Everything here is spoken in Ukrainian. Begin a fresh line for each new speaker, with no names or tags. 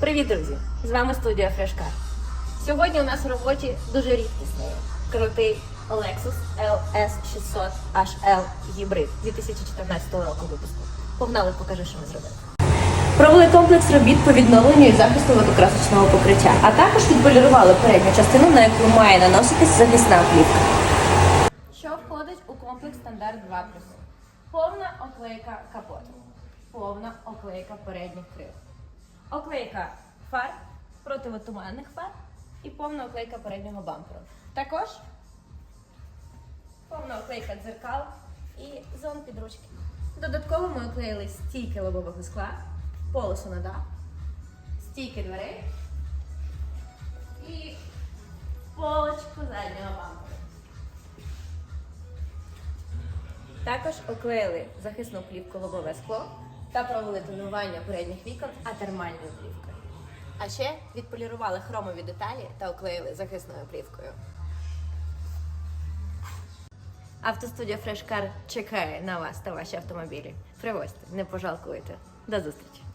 Привіт, друзі! З вами студія Фрешкар. Сьогодні у нас в роботі дуже рідкісний, крутий Lexus LS600 HL Hybrid 2014 року випуску. Погнали, покажи, що ми зробили. Провели комплекс робіт по відновленню і захисту водокрасочного покриття, а також відполірували передню частину, на яку має наноситись захисна плівка. Що входить у комплекс стандарт 2 Повна оклейка капоту, повна оклейка передніх крил, оклейка фар, противотуманних фар і повна оклейка переднього бамперу. Також повна оклейка дзеркал і зон підручки. Додатково ми оклеїли стійки лобового скла, полосу на дах, стійки дверей і полочку заднього бамперу. Також оклеїли захисну плівку лобове скло та провели тонування передніх вікон атермальною плівкою. А ще відполірували хромові деталі та оклеїли захисною плівкою. Автостудія Фрешкар чекає на вас та ваші автомобілі. Привозьте, не пожалкуйте. До зустрічі!